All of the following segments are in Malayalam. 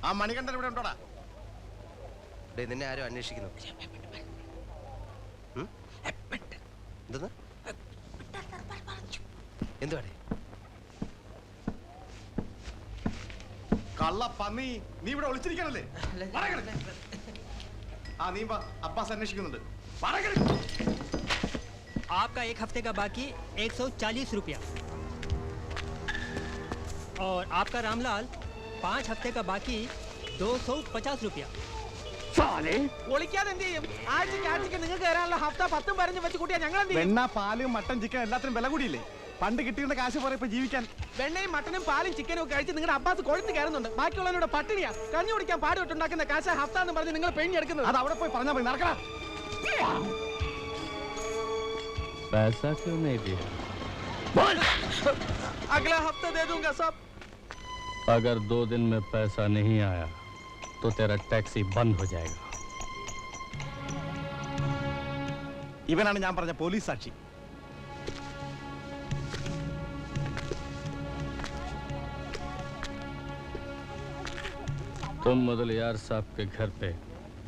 ആ മണികണ്ഠൻ ഇവിടെ ഉണ്ടോടാ ഡേ നിന്നെ ആരും അന്വേഷിക്കുന്നു ഉം? എന്തെന്ന് എന്തുവാടേ കള്ള പന്നി നീ ഇവിടെ ഒളിച്ചിരിക്കണല്ലേ പറയണേ. ആ നീ വാ അബ്ബാസ് അന്വേഷിക്കുന്നുണ്ട് പറയണേ. आपका एक हफ्ते का बाकी एक सौ चालीस रुपया और आपका रामलाल पाँच हफ्ते का बाकी दो सौ पचास रुपया ഒളിക്കാതെ എന്ത് ചെയ്യും ആഴ്ചക്ക് ആഴ്ചക്ക് നിങ്ങൾക്ക് തരാനുള്ള ഹഫ്ത പത്തും പതിനഞ്ചും വെച്ച് കൂട്ടിയാ ഞങ്ങൾ എന്ത് ചെയ്യും വെണ്ണ പാല് മട്ടൻ ചിക്കൻ എല്ലാത്തിനും വില കൂടിയില്ലേ പണ്ട് കിട്ടിയിരുന്ന കാശ് പോലെ ഇപ്പൊ ജീവിക്കാൻ വെണ്ണയും മട്ടനും പാലും ചിക്കനും ഒക്കെ കഴിച്ച് നിങ്ങളുടെ അബ്ബാസ് കൊഴുത്ത് കയറുന്നുണ്ട് ബാക്കിയുള്ളവരുടെ പട്ടിണിയാ കഞ്ഞി കുടിക്കാൻ പാടുപെട്ടുണ്ടാക്കുന്ന കാശ ഹഫ്ത എന്ന് പറഞ്ഞ് നിങ്ങൾ പെണ്ണെടുക്കുന്നത് അത് അവിടെ പോയി പറഞ്ഞാൽ മതി നടക്കണ पैसा क्यों नहीं दिया അഗ്ല ഹഫ്ത ദേ ദൂംഗാ സാബ് अगर दो दिन में पैसा नहीं आया तो तेरा टैक्सी बंद हो जाएगा ഇവനാണ് ഞാൻ പറഞ്ഞ പോലീസ് സാക്ഷി तुम मुदलियार साहब के घर पे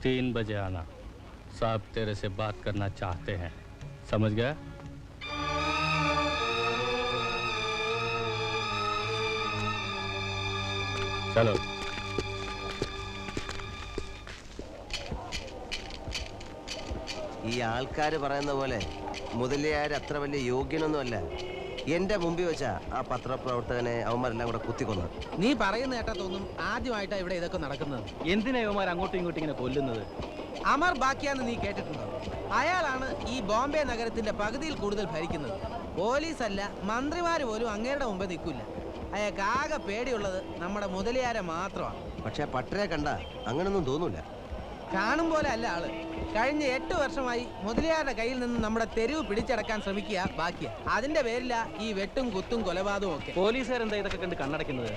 तीन बजे आना साहब तेरे से बात करना चाहते हैं समझ गया चलो ഈ ആൾക്കാർ പറയുന്ന പോലെ മുതലിയാർ അത്ര വലിയ യോഗ്യനൊന്നുമല്ല. എന്റെ മുമ്പിൽ വെച്ചാ ആ പത്രപ്രവർത്തകനെ അവന്മാരെല്ലാം കൂടെ കുത്തിക്കൊന്നു. നീ പറയുന്ന കേട്ടാ തോന്നും ആദ്യമായിട്ടാ ഇവിടെ ഇതൊക്കെ നടക്കുന്നത്. എന്തിനാ ഇവന്മാർ അങ്ങോട്ടും ഇങ്ങോട്ടും ഇങ്ങനെ കൊല്ലുന്നത്? അമർ ബാക്കിയാന്ന് നീ കേട്ടിട്ടുണ്ടോ? അയാളാണ് ഈ ബോംബെ നഗരത്തിന്റെ പകുതിയിൽ കൂടുതൽ ഭരിക്കുന്നത്. പോലീസല്ല അല്ല മന്ത്രിമാര് പോലും അങ്ങേരുടെ മുമ്പേ നിൽക്കില്ല അയാൾക്ക് ആകെ പേടിയുള്ളത് നമ്മുടെ മുതലിയാരെ മാത്രമാണ്. പക്ഷെ പട്ടരെ കണ്ട അങ്ങനൊന്നും തോന്നൂല. കാണും പോലെ അല്ല ആൾ. കഴിഞ്ഞ എട്ട് വർഷമായി മുതലിയാരുടെ കയ്യിൽ നിന്ന് നമ്മുടെ തെരുവ് പിടിച്ചടക്കാൻ ശ്രമിക്കുക ബാക്കിയാ. അതിന്റെ പേരില ഈ വെട്ടും കുത്തും കൊലപാതകവും ഒക്കെ. പോലീസുകാരെന്താ ഇതൊക്കെ കണ്ട് കണ്ണടയ്ക്കുന്നത്?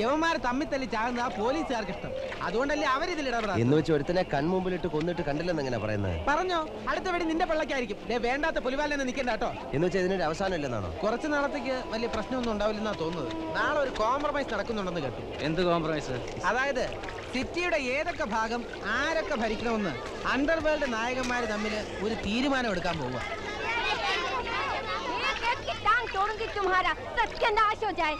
യവന്മാർ തമ്മിൽ തല്ലി ചാകുന്ന ആ പോലീസുകാർക്ക് ഇഷ്ടം അതുകൊണ്ടല്ലേ അവരിതിൽ ഇടപെടാം എന്ന് വെച്ച് ഒരുത്തനെ കൺമുമ്പിലിട്ട് കൊന്നിട്ട് കണ്ടില്ലെന്ന് എങ്ങനെ പറയുന്നത് പറഞ്ഞോ അടുത്ത വെടി നിന്റെ പിള്ളക്കായിരിക്കും ദേ വേണ്ടാത്ത പുലിവാലെന്ന് നിൽക്കണ്ട കേട്ടോ എന്ന് വെച്ചാൽ ഇതിനൊരു അവസാനം ഇല്ലെന്നാണോ കുറച്ച് നാളത്തേക്ക് വലിയ പ്രശ്നമൊന്നും ഉണ്ടാവില്ലെന്നാ തോന്നുന്നത് നാളെ ഒരു കോംപ്രമൈസ് നടക്കുന്നുണ്ടെന്ന് കേട്ടു എന്ത് കോംപ്രമൈസ് അതായത് സിറ്റിയുടെ ഏതൊക്കെ ഭാഗം ആരൊക്കെ ഭരിക്കണമെന്ന് അണ്ടർവേൾഡ് നായകന്മാർ തമ്മിൽ ഒരു തീരുമാനം എടുക്കാൻ പോവുക एक एक की टांग तोड़ूंगी तुम्हारा सत्यानाश हो जाए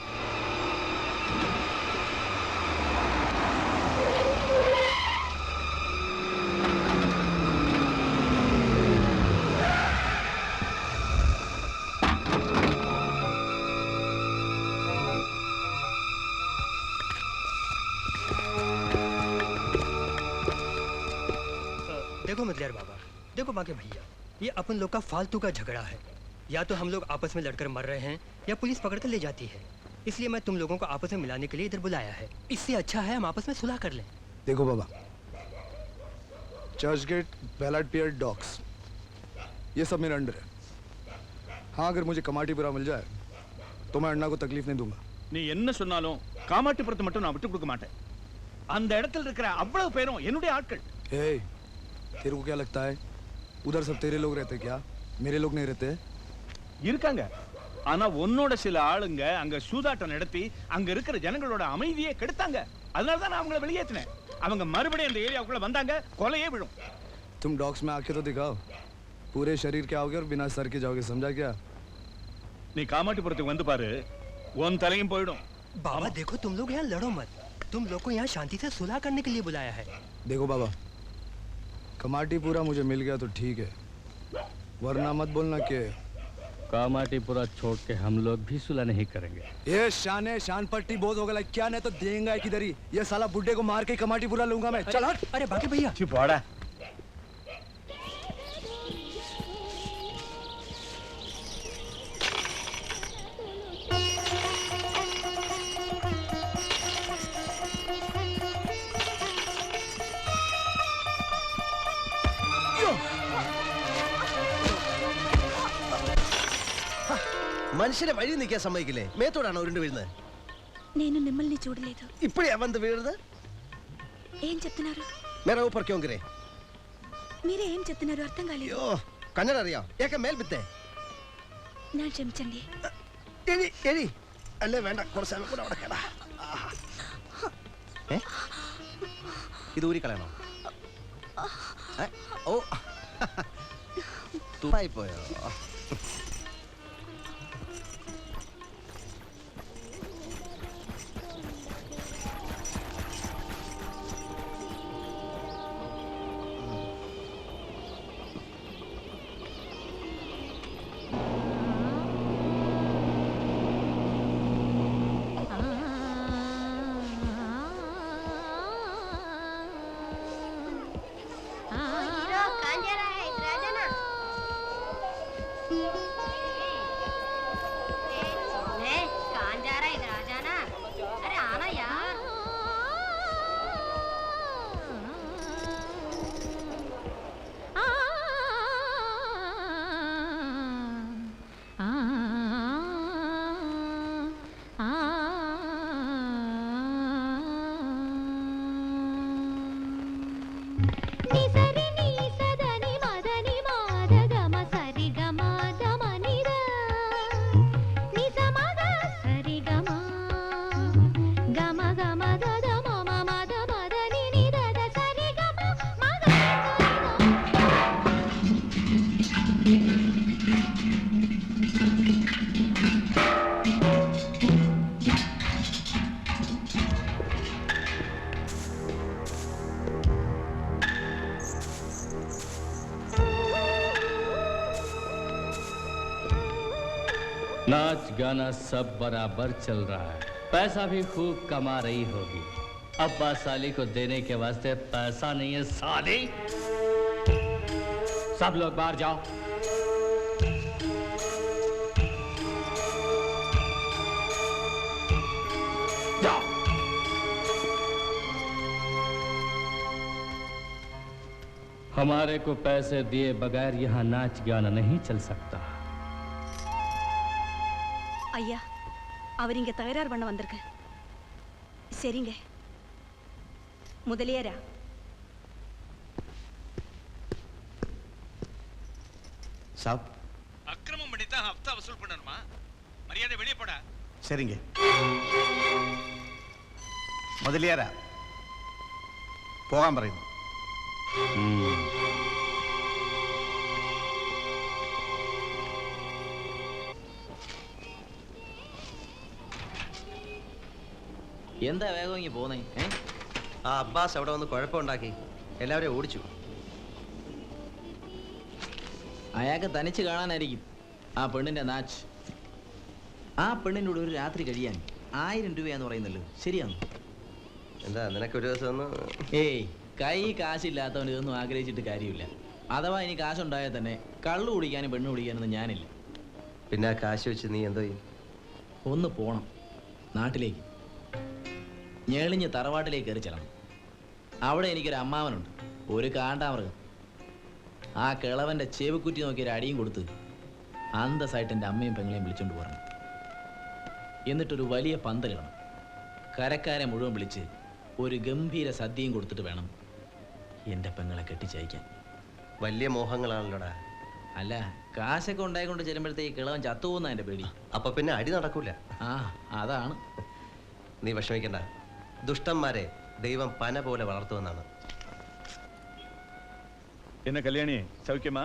मुदलियार बाबा देखो बाकी भैया ये अपन लोग का फालतू का झगड़ा है या तो हम लोग आपस में लड़कर मर रहे हैं या पुलिस पकड़ कर ले जाती है इसलिए मैं तुम लोगों को आपस में मिलाने के लिए इधर बुलाया है इससे अच्छा है हम आपस में सुलह कर लें देखो बाबा चर्च गेट बैलाड पियर डॉक्स ये सब मेरे अंडर है हाँ अगर मुझे कमाटीपुरा मिल जाए तो मैं अन्ना को तकलीफ नहीं दूंगा நீ என்ன சொன்னாலும் காமாட்டுப்புறத்தை மட்டும் நான் விட்டு கொடுக்க மாட்டேன் அந்த இடத்துல இருக்கிற அவ்வளவு பேரும் என்னுடைய ஆட்கள் ए तेरे को क्या लगता है उधर सब तेरे लोग रहते क्या मेरे लोग नहीं रहते இருக்காங்க ஆனா உன்னோட சில ஆளுங்க அங்க சூதாட்டம் நடத்தி அங்க இருக்கிற ஜனங்களோட அமைதியை கெடுத்தாங்க அதனால தான் நான் அவங்கள வெளியேற்றினேன் அவங்க மறுபடியும் அந்த ஏரியாவுக்குள்ள வந்தாங்க கொலையே விழும் तुम डॉक्स में आके तो दिखाओ पूरे शरीर के आओगे और बिना सर के जाओगे समझा क्या நீ காமாட்டிப்புறத்துக்கு வந்து பாரு உன் தலையும் போயிடும் बाबा देखो तुम लोग यहाँ लड़ो मत तुम लोग को यहाँ शांति से सुलह करने के लिए बुलाया है देखो बाबा कमाटीपुरा मुझे मिल गया तो ठीक है। वरना मत बोलना कि कामाटीपुरा छोड़ के हम लोग भी सुलह नहीं करेंगे। ये शान है शान पट्टी बहुत हो गया। क्या नहीं तो देंगे किधर ही। ये साला बुड्ढे को मार के ही कमाटी पूरा लूँगा मैं। चल हट। अरे बाकी भैया। മനുഷ്യനെ വഴി നിൽക്കാൻ സമ്മതിക്കില്ലേ? മേത്തോടാണ് ഉരുണ്ട് വീഴുന്നത്? ഇപ്പഴേ വന്ന് വീഴുന്നത്? കണ്ണറിയോ ഏക്കെ മേൽ വിത്തേ. ഞാൻ ക്ഷമിച്ചേ അല്ലേ വേണ്ട കുറച്ച് ഇത് ഊരി കളയണോ? ഓ. തുറായി പോയോ? Thank you. कीर्ती से नाच गाना सब बराबर चल रहा है। पैसा भी खूब कमा रही होगी। अब्बा साली को देने के वास्ते पैसा नहीं है, साली। सब लोग बाहर जाओ। हमारे को पैसे दिए बगैर यहाँ नाच गाना नहीं चल सकता। ஐயா அவர் இங்க தகராறு பண்ண வந்திருக்கு சரிங்க. முதலியரா? சாப். அக்கிரமம் பண்ணி தான் ஹப்தா வசூல் பண்ணணுமா? மரியாதை வெளியே போடா. சரிங்க. முதலியாரா? போகாம பாருங்க എന്താ വേഗം ഇങ്ങി പോന്നേ ഏ? ആ അബ്ബാസ് അവിടെ വന്ന് കുഴപ്പമുണ്ടാക്കി. എല്ലാവരെയും ഓടിച്ചു. അയാൾക്ക് തനിച്ച് കാണാനായിരിക്കും ആ പെണ്ണിന്റെ നാച്ച്. ആ പെണ്ണിന്റെ കൂടെ ഒരു രാത്രി കഴിയാൻ ആയിരം രൂപയാന്ന് പറയുന്നല്ലോ. ശരിയാണ്? എന്താ നിനക്ക് ഒരു ദിവസം ഒന്ന് ഏയ് കൈ കാശില്ലാത്തവൻ ഇതൊന്നും ആഗ്രഹിച്ചിട്ട് കാര്യമില്ല. അഥവാ ഇനി കാശുണ്ടായാൽ തന്നെ കള്ളു കുടിക്കാനും പെണ്ണ് കുടിക്കാനൊന്നും ഞാനില്ല. പിന്നെ ആ കാശ് വെച്ച് നീ എന്തോ ചെയ്യും? ഒന്ന് പോണം. നാട്ടിലേക്ക്. ഞെളിഞ്ഞ് തറവാട്ടിലേക്ക് കയറി ചെല്ലണം. അവിടെ എനിക്കൊരു അമ്മാവനുണ്ട്. ഒരു കാണ്ടാമൃഗം. ആ കിളവന്റെ ചെവിക്കുറ്റി നോക്കി ഒരു അടിയും കൊടുത്ത് അന്തസ്സായിട്ട് എന്റെ അമ്മയും പെങ്ങളെയും വിളിച്ചോണ്ട് പോരണം. എന്നിട്ടൊരു വലിയ പന്തലിടണം കരക്കാരെ മുഴുവൻ വിളിച്ച് ഒരു ഗംഭീര സദ്യയും കൊടുത്തിട്ട് വേണം എന്റെ പെങ്ങളെ കെട്ടിച്ചയക്കാൻ. വലിയ മോഹങ്ങളാണല്ലോടാ. അല്ല കാശൊക്കെ ഉണ്ടായിക്കൊണ്ട് ചെല്ലുമ്പോഴത്തേക്ക് കിളവൻ ചത്തുപോകുന്ന എന്റെ പേടി. അപ്പൊ പിന്നെ അടി നടക്കൂല. ആ അതാണ്. നീ വിഷമിക്കണ്ട. ദുഷ്ടന്മാരെ ദൈവം പന പോലെ വളർത്തുമെന്നാണ് என்ன கல்யாணி சௌக்கியமா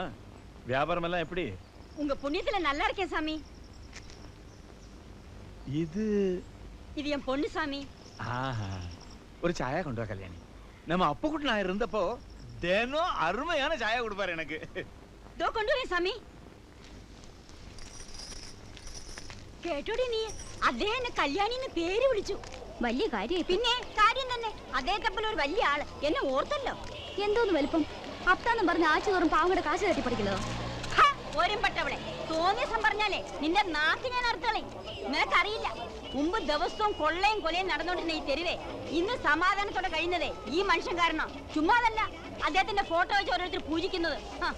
வியாபாரம் எல்லாம் எப்படி உங்க புண்ணியத்துல நல்லா இருக்கேன் சாமி இது இது என் பொண்ணு சாமி ஆஹா ஒரு சாயா கொண்டு வா கல்யாணி நம்ம அப்பக்குட்டி நான் இருந்தப்போ தினம் அருமையான சாயா கொடுப்பாரு எனக்கு ദോ കൊണ്ടുവരേ സ്വാമി കേട്ടോടി നീ അദ്ദേഹം എന്നെ കല്യാണിന്ന് പേര് വിളിച്ചു വലിയ കാര്യം പിന്നെ കാര്യം തന്നെ അദ്ദേഹത്തെ പോലെ ഒരു വലിയ ആള് എന്നെ ഓർത്തല്ലോ എന്തോന്ന് വലിപ്പം അപ്താന്നും പറഞ്ഞ് ആഴ്ച തോറും പാവങ്ങളുടെ കാശ് തട്ടി പഠിക്കുന്നതോ ഹ, ഒരുമ്പട്ടവളെ തോന്നിയസം പറഞ്ഞാലേ നിന്റെ നാക്ക് ഞാൻ അർത്ഥളെ നിനക്കറിയില്ല മുമ്പ് ദിവസവും കൊള്ളയും കൊലയും നടന്നുകൊണ്ടിരുന്ന ഈ തെരുവേ ഇന്ന് സമാധാനത്തോടെ കഴിയുന്നതേ ഈ മനുഷ്യൻ കാരണം ചുമ്മാതല്ല അദ്ദേഹത്തിന്റെ ഫോട്ടോ വെച്ച് ഓരോരുത്തർ പൂജിക്കുന്നത് ഹ.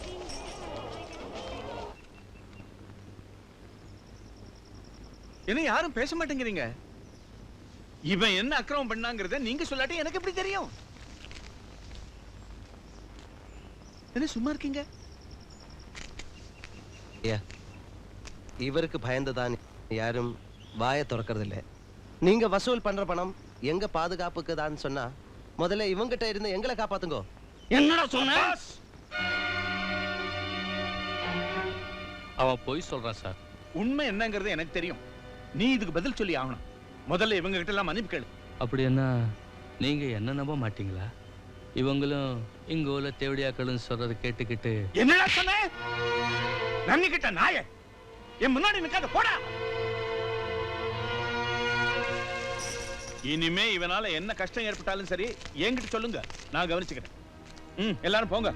என்ன யாரும் பேச மாட்டேங்கிறீங்க இவன் என்ன அக்கிரமம் பண்ணாங்கிறத நீங்க சொல்லாட்டி எனக்கு எப்படி தெரியும்? என்ன சும்மா இருக்கீங்க? இவருக்கு பயந்து தான் யாரும் வாயை திறக்கறதில்ல. நீங்க வசூல் பண்ற பணம் எங்க பாதுகாப்புக்கு தான் சொன்னா முதல்ல இவங்க கிட்ட இருந்து எங்களை காப்பாத்துங்கோ. என்னடா சொன்ன? அவன் பொய் சொல்றான் சார். உண்மை என்னங்கிறது எனக்கு தெரியும். நீ இதுக்கு பதில் சொல்லி ஆகணும். முதல்ல இவங்க கிட்ட எல்லாம் மன்னிப்பு கேளு. அப்படி என்ன நீங்க என்ன நம்ப மாட்டீங்களா? இவங்களும் இங்க உள்ள தேவடியாக்களும் சொல்றதை கேட்டுக்கிட்டு என்னடா சொன்ன? நன்னிக்கிட்ட நாய? என் முன்னாடி நிக்காத போடா. இனிமே இவனால என்ன கஷ்டம் ஏற்பட்டாலும் சரி என்கிட்ட சொல்லுங்க. நான் கவனிச்சுக்கிறேன். ம் எல்லாரும் போங்க.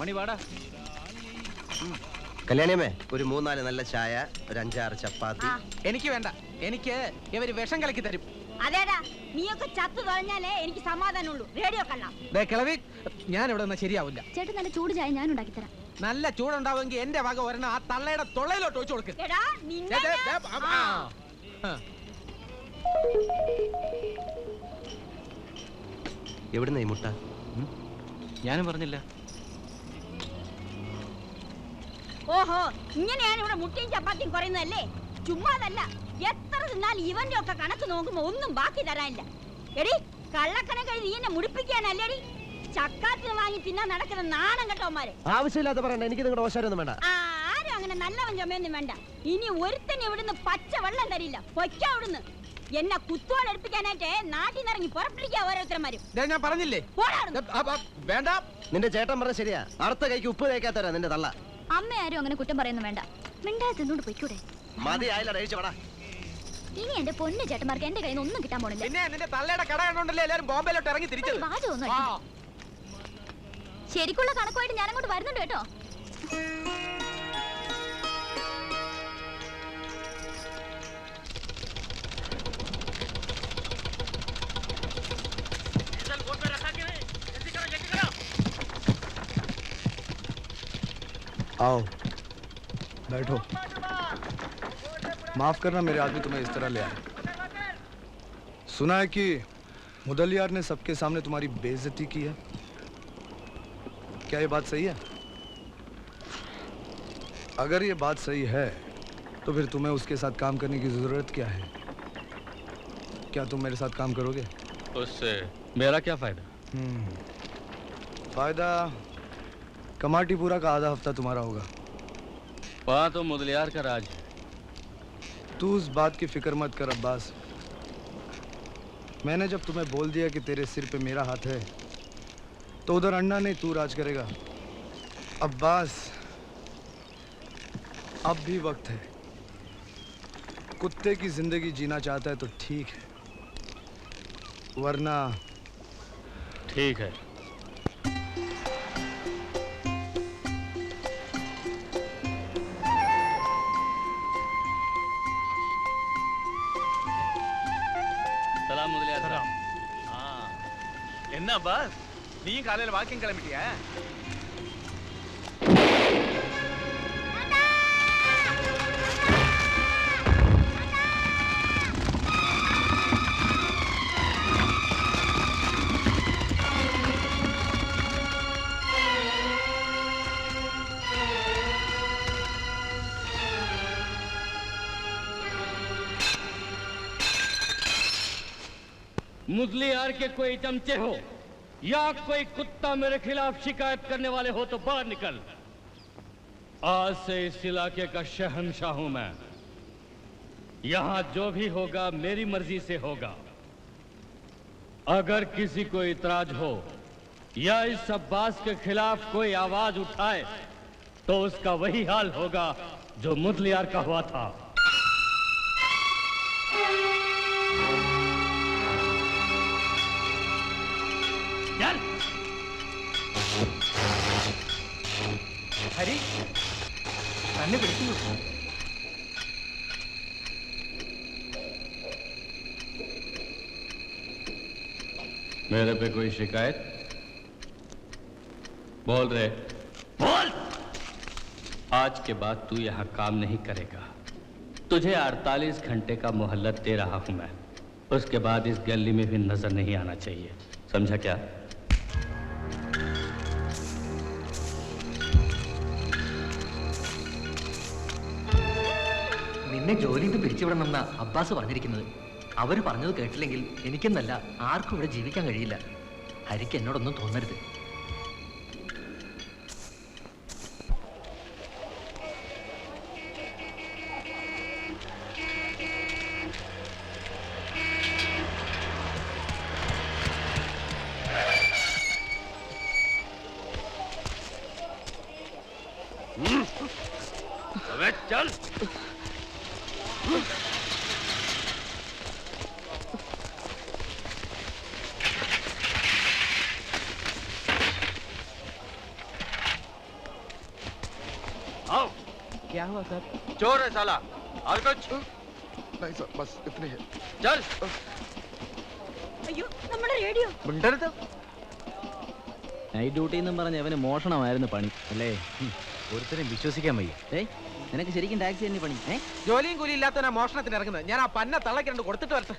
மணி வாடா. കല്യാണിയമ്മേ ഒരു മൂന്നാൽ നല്ല ചായ ഒരു അഞ്ചാറ് ചപ്പാത്തി. ആ. എനിക്ക് വേണ്ട. എനിക്ക് ഇവർ വിഷം കലക്കി തരും. അതേടാ നീയൊക്കെ ചത്തു തൊഴഞ്ഞാലേ എനിക്ക് സമാധാനമുള്ളൂ. റേഡിയോ കള്ളാം ദേ കിളവി ഞാൻ ഇവിടെ നിന്ന് ശരിയാവില്ല. ചേട്ടൻ നല്ല ചൂട് ചായ ഞാൻ ഉണ്ടാക്കി തരാം. നല്ല ചൂടുണ്ടാവുമെങ്കിൽ എന്റെ വക ഒരെണ്ണം ആ തള്ളയുടെ തൊള്ളയിലോട്ട് ഒഴിച്ചു കൊടുക്ക്. എടാ ദേ, നിന്നെ ദേ, ദേ, ഞാൻ- ആ, ആ. ആ. എവിടുന്ന ഈ മുട്ട? ഞാനും പറഞ്ഞില്ല. ഓഹോ ഇങ്ങനെയാണ് ഇവിടെ മുട്ടയും ചപ്പാത്തിയും കുറയുന്നതല്ലേ ചുമ്മാതല്ല എത്ര തിന്നാൽ ഇവന്റെ ഒക്കെ കണക്ക് നോക്കുമ്പോ ഒന്നും ബാക്കി തരാനില്ല. എടി കള്ളക്കണക്ക് നീ എന്നെ മുടിപ്പിക്കാനല്ലേടി ചക്കാത്തി വാങ്ങി തിന്നാൻ നടക്കുന്ന നാണം കെട്ടവന്മാരെ. ആവശ്യമില്ലാത്ത പറയണ്ട എനിക്ക് നിങ്ങളുടെ ഓശാരൊന്നും വേണ്ട. ആ, ആരും അങ്ങനെ നല്ലവൻ ചുമയൊന്നും വേണ്ട. ഇനി ഒരുത്തൻ ഇവിടുന്ന് പച്ച വെള്ളം തരില്ല. പൊയ്ക്ക അവിടുന്ന്. എന്നെ കുത്തോടെ എടുപ്പിക്കാനായിട്ടേ നാട്ടിൽ നിന്ന് ഇറങ്ങി പുറപ്പെട്ടിരിക്കുക ഓരോരുത്തരന്മാരും. ഞാൻ പറഞ്ഞില്ലേ? വേണ്ട. നിന്റെ ചേട്ടൻ പറഞ്ഞ ശരിയാ. അടുത്ത കൈക്ക് ഉപ്പ് തേക്കാത്തരാ നിന്റെ തള്ള. അമ്മ ആരും അങ്ങനെ കുറ്റം പറയുന്നു വേണ്ട. മിണ്ടാതെ തിന്നോണ്ട് പോയിക്കൂടെ? ഇനി എന്റെ പൊന്നു ചേട്ടന്മാർക്ക് എന്റെ കയ്യിൽ നിന്ന് ഒന്നും കിട്ടാൻ പോണില്ല. പിന്നെ നിന്റെ തള്ളയുടെ കട കണ്ടോണ്ടല്ലേ എല്ലാരും ബോംബെയിലോട്ട് ഇറങ്ങി തിരിച്ചത്? വാചകമൊന്നും ശരിക്കുള്ള കണക്കുമായിട്ട് ഞാൻ അങ്ങോട്ട് വരുന്നുണ്ട് കേട്ടോ. आओ। बैठो। माफ़ करना मेरे आदमी तुम्हें इस तरह ले आए सुना है कि मुदलियार ने सबके सामने तुम्हारी बेइज्जती की है? क्या ये बात सही है? अगर ये बात सही है तो फिर तुम्हें उसके साथ काम करने की ज़रूरत क्या है? क्या तुम मेरे साथ काम करोगे? उससे मेरा क्या फ़ायदा? हम्म, फ़ायदा कमाटीपुरा का आधा हफ़्ता तुम्हारा होगा। वहाँ तो मुदलियार का राज है। तू उस बात की फ़िक्र मत कर अब्बास। मैंने जब तुम्हें बोल दिया कि तेरे सिर पे मेरा हाथ है तो उधर अन्ना नहीं तू राज करेगा। अब्बास अब भी वक्त है। कुत्ते की ज़िंदगी जीना चाहता है तो ठीक है। वरना ठीक है। சலாம் முதலியார். ஆ. என்ன பாஸ் நீயும் காலையில வாக்கிங் கிளம்பிட்டியா? मुदलियार के कोई चमचे हो या कोई कुत्ता मेरे खिलाफ शिकायत करने वाले हो तो बाहर निकल। आज से इस इलाके का शहनशाह हूँ मैं। यहाँ जो भी होगा, मेरी मर्ज़ी से होगा। अगर किसी को इतराज हो या इस अब्बास के खिलाफ कोई आवाज़ उठाए तो उसका वही हाल होगा जो मुदलियार का हुआ था। ഹരി തന്നെ പിടിക്കുന്നു मेरे पे कोई शिकायत बोल रहे बोल आज के बाद तू यहाँ काम नहीं करेगा तुझे 48 घंटे का मोहल्लत दे रहा हूं मैं उसके बाद इस गली में भी नजर नहीं आना चाहिए समझा क्या നിന്നെ ജോലിയിൽ നിന്ന് പിരിച്ചുവിടണമെന്ന അബ്ബാസ് പറഞ്ഞിരിക്കുന്നത്. അവർ പറഞ്ഞത് കേട്ടില്ലെങ്കിൽ എനിക്കെന്നല്ല ആർക്കും ഇവിടെ ജീവിക്കാൻ കഴിയില്ല. ഹരിക്ക് എന്നോടൊന്നും തോന്നരുത്. हुआ सर चोर है साला और कुछ नहीं सर बस इतनी है चल അയ്യോ നമ്മുടെ റേഡിയോ നൈറ്റ് ഡ്യൂട്ടി എന്നും പറഞ്ഞ് അവന് മോഷണമായിരുന്നു പണി അല്ലേ ഒരുത്തരും വിശ്വസിക്കാൻ വയ്യ ഏയ് നിനക്ക് ശരിക്കും ടാക്സി തന്നെ പണി ഏ ജോലിയും കൂലി ഇല്ലാത്തവനാ മോഷണത്തിന് ഇറങ്ങുന്നത് ഞാൻ ആ പന്ന തള്ളക്ക് രണ്ട് കൊടുത്തിട്ട് വരട്ടെ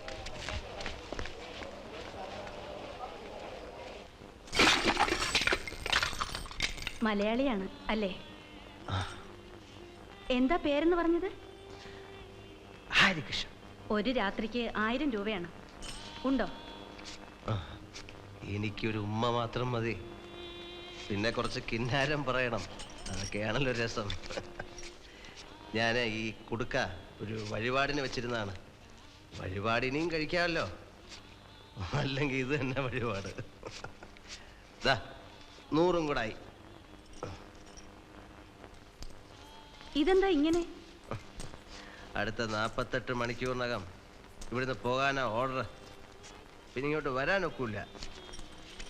മലയാളിയാണ് അല്ലേ എന്താ പേരെന്ന് പറഞ്ഞത്? ഒരു രാത്രിക്ക് ആയിരം രൂപയാണ്. ഉണ്ടോ? എനിക്കൊരു ഉമ്മ മാത്രം മതി. പിന്നെ കുറച്ച് കിന്നാരം പറയണം. അതൊക്കെയാണല്ലോ രസം. ഞാൻ ഈ കുടുക്ക ഒരു വഴിപാടിന് വെച്ചിരുന്നതാണ്. വഴിപാടിനെയും കഴിക്കാമല്ലോ. അല്ലെങ്കിൽ ഇത് തന്നെ വഴിപാട്. ദാ നൂറും കൂടായി ഇതെന്താ ഇങ്ങനെ? അടുത്ത നാൽപ്പത്തെട്ട് മണിക്കൂറിനകം ഇവിടുന്ന് പോകാനോ ഓർഡർ പിന്നെ ഇങ്ങോട്ട് വരാനൊക്കില്ല.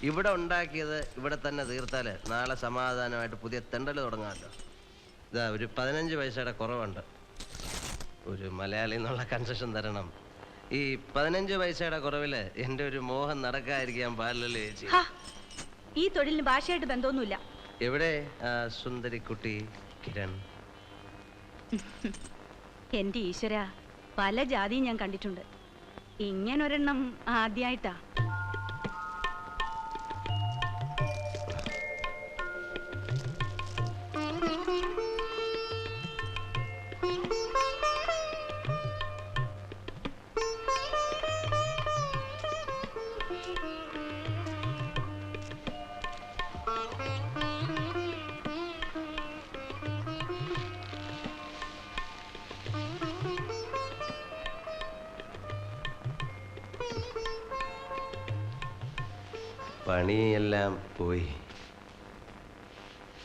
ഇവിടെ ഉണ്ടാക്കിയത് ഇവിടെ തന്നെ തീർത്താൽ നാളെ സമാധാനമായിട്ട് പുതിയ തെണ്ടൽ തുടങ്ങാമല്ലോ. ഇതാ ഒരു പതിനഞ്ച് പൈസയുടെ കുറവുണ്ട്. ഒരു മലയാളി എന്നുള്ള കൺസെഷൻ തരണം. ഈ പതിനഞ്ച് പൈസയുടെ കുറവിൽ എന്റെ ഒരു മോഹം നടക്കാതിരിക്കാൻ പാടില്ലല്ലോ ചേച്ചി. ഈ തൊഴിലിന് ഭാഷയായിട്ട് ബന്ധമൊന്നുമില്ല. എവിടെ? സുന്ദരി സുന്ദരിക്കുട്ടി കിരൺ. എന്റെ ഈശ്വര പല ജാതിയും ഞാൻ കണ്ടിട്ടുണ്ട്. ഇങ്ങനൊരെണ്ണം ആദ്യമായിട്ടാ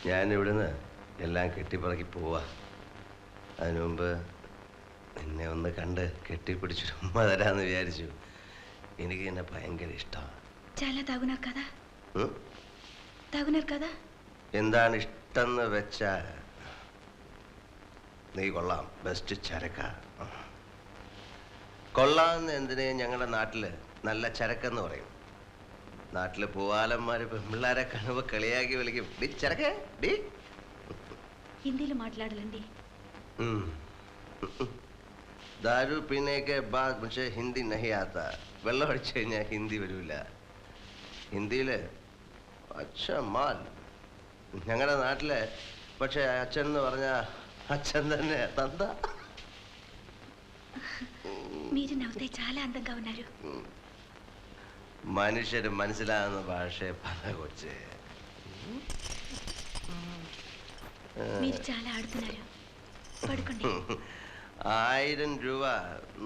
ഞാൻ ഇവിടുന്ന് എല്ലാം കെട്ടിപ്പറക്കി പോവാ അതിനു മുമ്പ് നിന്നെ ഒന്ന് കണ്ട് കെട്ടിപ്പിടിച്ചു ഉമ്മ തരാന്ന് വിചാരിച്ചു എനിക്ക് എന്നെ ഭയങ്കര ഇഷ്ടമാണ് చాలా తాగునారు కదా తాగునారు కదా എന്താണ് ഇഷ്ടം വെച്ചാ നീ കൊള്ളാം ബെസ്റ്റ് ചരക്ക കൊള്ളാമെന്ന് എന്തിനേ ഞങ്ങളുടെ നാട്ടില് നല്ല ചരക്കെന്ന് പറയും നാട്ടിലെ പൂവാലന്മാര് പെൺപിള്ളാരെ കണവ് കളിയാക്കി വിളിക്കും. ഡി ഡി. ഹിന്ദിയിൽ മാట్లాടലുണ്ടേ ദാരു പിന്നെയൊക്കെ ബാദ് പക്ഷേ ഹിന്ദി നഹിയാത്ത. വെള്ളം അടിച്ചു കഴിഞ്ഞാൽ ഹിന്ദി വരൂല. ഹിന്ദിയിൽ അച്ഛ മാൽ ഞങ്ങളുടെ നാട്ടിലെ പക്ഷേ അച്ഛൻ എന്ന് പറഞ്ഞ അച്ഛൻ തന്നെ തന്ത. మీరు నవ్వుతే చాలా అందంగా മനുഷ്യര് മനസ്സിലാകുന്ന ഭാഷയെ പല കൊച്ചേ మీరు చాలా ఆడుతున్నారు పడుకోండి ആയിരം രൂപ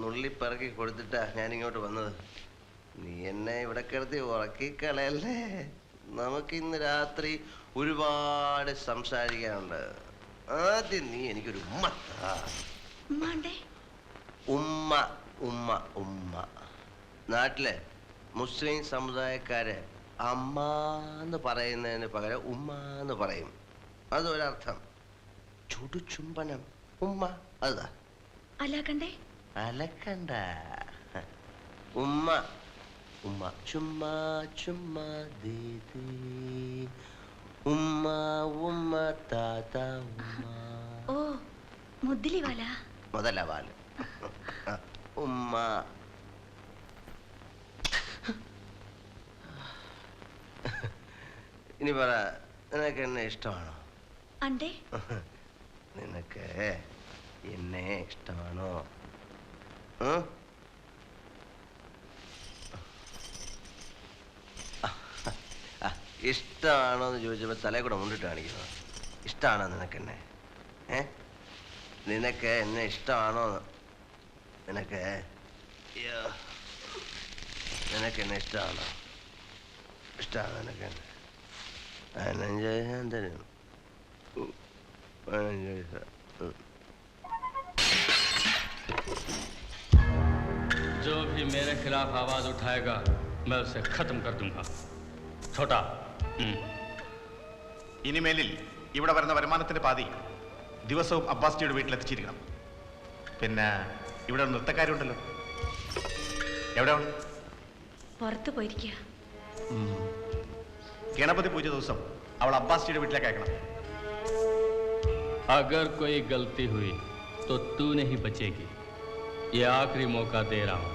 നുള്ളിപ്പറക്കി കൊടുത്തിട്ടാ ഞാൻ ഇങ്ങോട്ട് വന്നത് നീ എന്നെ ഇവിടെ കിടത്തി ഉറക്കിക്കളയല്ലേ നമുക്ക് ഇന്ന് രാത്രി ഒരുപാട് സംസാരിക്കാനുണ്ട് ആദ്യം നീ എനിക്കൊരു ഉമ്മ താ. ఉమ్మా అంటే ഉമ്മ ഉമ്മ ഉമ്മ നാട്ടിലെ മുസ്ലിം സമുദായക്കാര് അമ്മ എന്ന് പറയുന്നതിന് പകരം ഉമ്മ എന്ന് പറയും. അതൊരർത്ഥം ചുടുചുംബനം. ഉമ്മ. അതാ. അലക്കണ്ടേ? അലക്കണ്ട. ഉമ്മ. ഉമ്മ. ചുമ്മാ ചുമ്മാ ദീദീ ഉമ്മ ഉമ്മ താത്ത ഉമ്മ. ഓ മുദ്ദലി വാല മുതല വാല ഉമ്മ. ഇനി പറ നിനക്ക് എന്നെ ഇഷ്ടമാണോ? അണ്ടേ. നിനക്ക് എന്നെ ഇഷ്ടമാണോ? ആ, ഇഷ്ടമാണോ എന്ന് ചോദിച്ചപ്പോൾ തലേ കൂടെ മുണ്ടിട്ട് കാണിക്കുന്നു. ഇഷ്ടമാണോ നിനക്ക് എന്നെ? ഏ? നിനക്ക് എന്നെ ഇഷ്ടമാണോ? നിനക്ക്. നിനക്ക് എന്നെ ഇഷ്ടമാണോ? ഇഷ്ടമാണോ നിനക്ക് എന്നെ? പതിനഞ്ച് പൈസ ഞാൻ തരും ഉം. പതിനഞ്ച് പൈസ ഉം. जो भी मेरे खिलाफ आवाज उठाएगा मैं उसे खत्म कर दूंगा छोटा हम्म। ഇനിമേലിൽ ഇവിടെ വരുന്ന വരുമാനത്തിന്റെ പാതി ദിവസവും അബ്ബാസ്ജിയുടെ വീട്ടിലെത്തിച്ചിരിക്കണം പിന്നെ ഇവിടെ ഒരു നൃത്തക്കാരുണ്ടല്ലോ എവിടെ അവൾ? പുറത്തു പോയിരിക്കുക ഗണപതി പൂജ ദിവസം അവൾ അബ്ബാസ്ജിയുടെ വീട്ടിലേക്ക് അയക്കണം अगर कोई गलती हुई तो तू नहीं बचेगी ये आखिरी मौका दे रहा हूं